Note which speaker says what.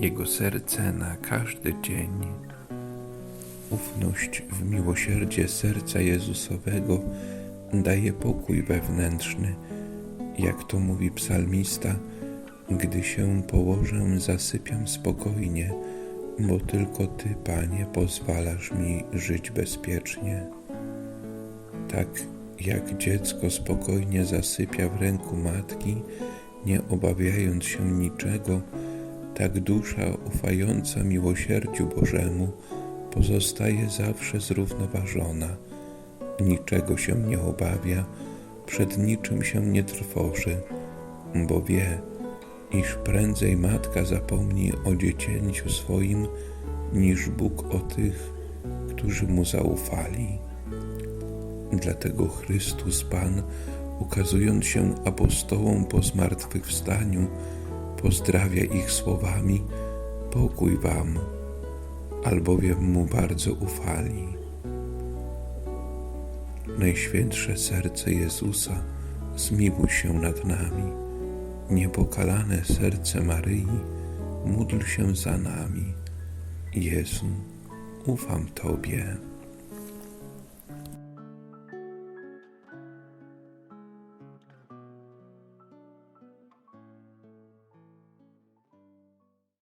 Speaker 1: Jego serce na każdy dzień. Ufność w miłosierdzie serca Jezusowego daje pokój wewnętrzny, jak to mówi psalmista, gdy się położę, zasypiam spokojnie, bo tylko Ty, Panie, pozwalasz mi żyć bezpiecznie. Tak jak dziecko spokojnie zasypia w ręku matki, nie obawiając się niczego, tak dusza ufająca miłosierdziu Bożemu pozostaje zawsze zrównoważona, niczego się nie obawia, przed niczym się nie trwoży, bo wie, iż prędzej matka zapomni o dziecięciu swoim, niż Bóg o tych, którzy mu zaufali. Dlatego Chrystus Pan, ukazując się apostołom po zmartwychwstaniu, pozdrawia ich słowami: Pokój wam, albowiem mu bardzo ufali. Najświętsze serce Jezusa, zmiłuj się nad nami. Niepokalane serce Maryi, módl się za nami. Jezu, ufam Tobie.